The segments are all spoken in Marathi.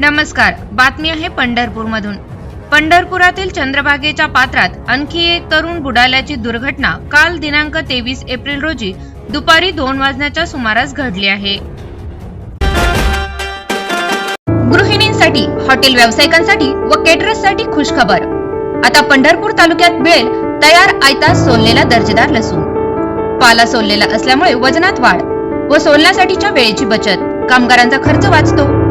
नमस्कार. बातमी आहे पंढरपूरमधून. पंढरपुरातील चंद्रभागेच्या पात्रात आणखी एक तरुण बुडाल्याची दुर्घटना काल दिनांक तेवीस एप्रिल रोजी दुपारी दोन वाजण्याच्या सुमारास घडली आहे. गृहिणींसाठी हॉटेल व्यावसायिकांसाठी व केटरर्ससाठी खुशखबर. आता पंढरपूर तालुक्यात मिळेल तयार आयता सोललेला दर्जेदार लसूण. पाला सोललेला असल्यामुळे वजनात वाढ व सोलण्यासाठीच्या वेळेची बचत. कामगारांचा खर्च वाचतो.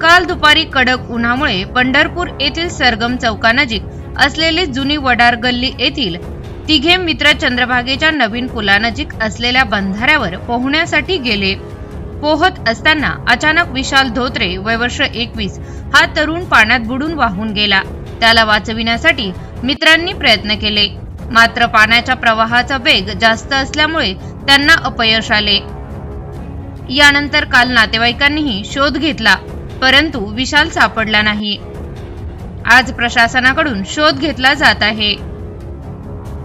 काल दुपारी कडक उन्हामुळे पंढरपूर येथील सरगम चौकानजीक असलेली जुनी वडार गल्ली येथील तिघे मित्र चंद्रभागेच्या नवीन पुलानजीक असलेल्या बंधाऱ्यावर पोहण्यासाठी गेले. पोहत असताना अचानक विशाल धोत्रे वय वर्ष एकवीस हा तरुण पाण्यात बुडून वाहून गेला. त्याला वाचविण्यासाठी मित्रांनी प्रयत्न केले. मात्र पाण्याच्या प्रवाहाचा वेग जास्त असल्यामुळे त्यांना अपयश आले. यानंतर काल नातेवाईकांनीही शोध घेतला. परंतु विशाल सापडला नाही. आज प्रशासनाकडून शोध घेतला जात आहे.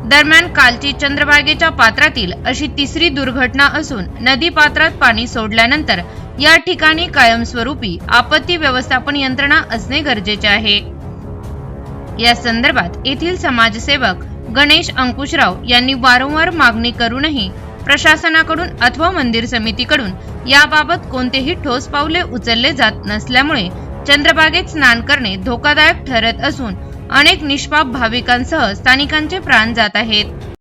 दरम्यान कालची चंद्रभागेच्या पात्रातील अशी तिसरी दुर्घटना असून नदी पात्रात पाणी सोडल्यानंतर या ठिकाणी कायमस्वरूपी आपत्ती व्यवस्थापन यंत्रणा असणे गरजेचे आहे. या संदर्भात येथील समाजसेवक गणेश अंकुशराव यांनी वारंवार मागणी करूनही प्रशासनाकडून अथवा मंदिर समितीकडून याबाबत कोणतेही ठोस पावले उचलले जात नसल्यामुळे चंद्रबागेत स्नान करणे धोकादायक ठरत असून अनेक निष्पाप भाविकांसह स्थानिकांचे प्राण जात आहेत.